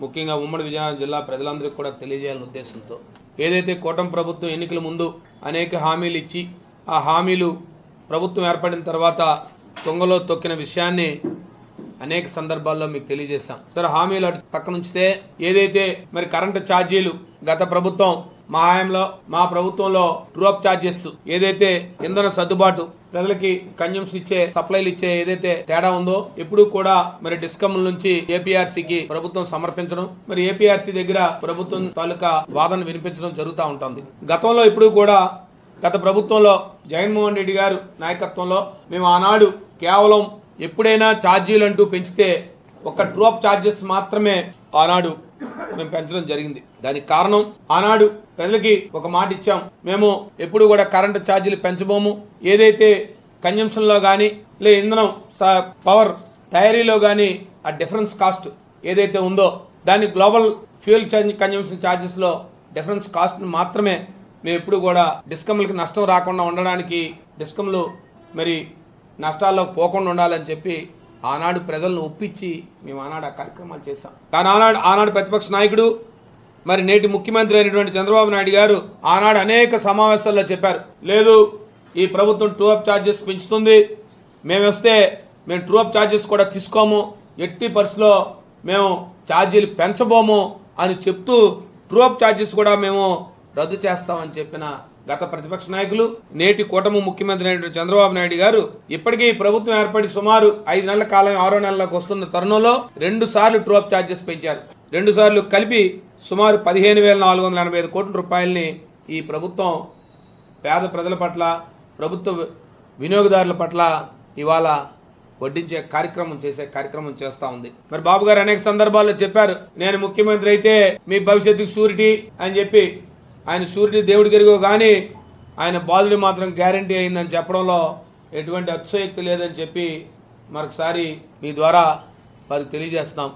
ముఖ్యంగా ఉమ్మడి విజయనగరం జిల్లా ప్రజలందరికీ కూడా తెలియజేయాలనే ఉద్దేశంతో ఏదైతే కూటమి ప్రభుత్వం ఎన్నికల ముందు అనేక హామీలు ఇచ్చి ఆ హామీలు ప్రభుత్వం ఏర్పడిన తర్వాత తొంగలో తొక్కిన విషయాన్ని అనేక సందర్భాల్లో మీకు తెలియజేశాం. సరే హామీలు అటు పక్కనుంచితే ఏదైతే మరి కరెంటు ఛార్జీలు గత ప్రభుత్వం మా ఆయంలో మా ప్రభుత్వంలో ట్రూఅప్ ఛార్జెస్ ఏదైతే ఇంధన సర్దుబాటు ప్రజలకి కన్యూమ్స్ ఇచ్చే సప్లైలు ఇచ్చే ఏదైతే తేడా ఉందో ఎప్పుడు కూడా మరి డిస్కమ్ నుంచి ఏపీఆర్సీకి ప్రభుత్వం సమర్పించడం మరి ఏపీఆర్సీ దగ్గర ప్రభుత్వం తాలూకా వాదన వినిపించడం జరుగుతూ ఉంటుంది. గతంలో ఇప్పుడు కూడా గత ప్రభుత్వంలో జగన్మోహన్ రెడ్డి గారు నాయకత్వంలో మేము ఆనాడు కేవలం ఎప్పుడైనా ఛార్జీలు అంటూ పెంచితే ఒక డ్రాప్ ఛార్జెస్ మాత్రమే ఆనాడు మేము పెంచడం జరిగింది. దానికి కారణం ఆనాడు ప్రజలకి ఒక మాట ఇచ్చాం. మేము ఎప్పుడు కూడా కరెంటు ఛార్జీలు పెంచబోము. ఏదైతే కన్జంప్షన్లో కానీ లే ఇంధనం స- పవర్ తయారీలో కానీ ఆ డిఫరెన్స్ కాస్ట్ ఏదైతే ఉందో దాన్ని గ్లోబల్ ఫ్యూయల్ కన్జంప్షన్ ఛార్జెస్లో డిఫరెన్స్ కాస్ట్ను మాత్రమే మేము ఎప్పుడు కూడా డిస్కమ్లకి నష్టం రాకుండా ఉండడానికి డిస్కమ్లు మరి నష్టాల్లో పోకుండా ఉండాలని చెప్పి ఆనాడు ప్రజలను ఒప్పించి మేము ఆనాడు ఆ కార్యక్రమాలు చేశాం. కానీ ఆనాడు ఆనాడు ప్రతిపక్ష నాయకుడు మరి నేటి ముఖ్యమంత్రి అయినటువంటి చంద్రబాబు నాయుడు గారు ఆనాడు అనేక సమావేశాల్లో చెప్పారు. లేదు ఈ ప్రభుత్వం టూ అప్ ఛార్జెస్ పెంచుతుంది. మేము వస్తే మేము ట్రూ అప్ ఛార్జెస్ కూడా తీసుకోము. ఎట్టి పరిస్థితిలో మేము ఛార్జీలు పెంచబోము అని చెప్తూ ట్రూ అప్ ఛార్జెస్ కూడా మేము రద్దు చేస్తామని చెప్పిన గత ప్రతిపక్ష నాయకులు నేటి కూటమి ముఖ్యమంత్రి అయినటువంటి చంద్రబాబు నాయుడు గారు ఇప్పటికీ ఈ ప్రభుత్వం ఏర్పడి సుమారు ఐదు నెలల కాలం ఆరో నెలలకు వస్తున్న తరుణంలో రెండు సార్లు ట్రోప్ ఛార్జెస్ పెంచారు. రెండు సార్లు కలిపి సుమారు పదిహేను వేల నాలుగు వందల ఎనభై ఐదు కోట్ల రూపాయలని ఈ ప్రభుత్వం పేద ప్రజల పట్ల ప్రభుత్వ వినియోగదారుల పట్ల ఇవాళ వడ్డించే కార్యక్రమం చేసే కార్యక్రమం చేస్తా ఉంది. మరి బాబు గారు అనేక సందర్భాల్లో చెప్పారు నేను ముఖ్యమంత్రి అయితే మీ భవిష్యత్తుకు షూరిటీ అని చెప్పి ఆయన సూర్యుడి దేవుడి గరిగో కానీ ఆయన బాధుడి మాత్రం గ్యారంటీ అయిందని చెప్పడంలో ఎటువంటి అత్యయక్తి లేదని చెప్పి మరొకసారి మీ ద్వారా వారికి తెలియజేస్తున్నాం.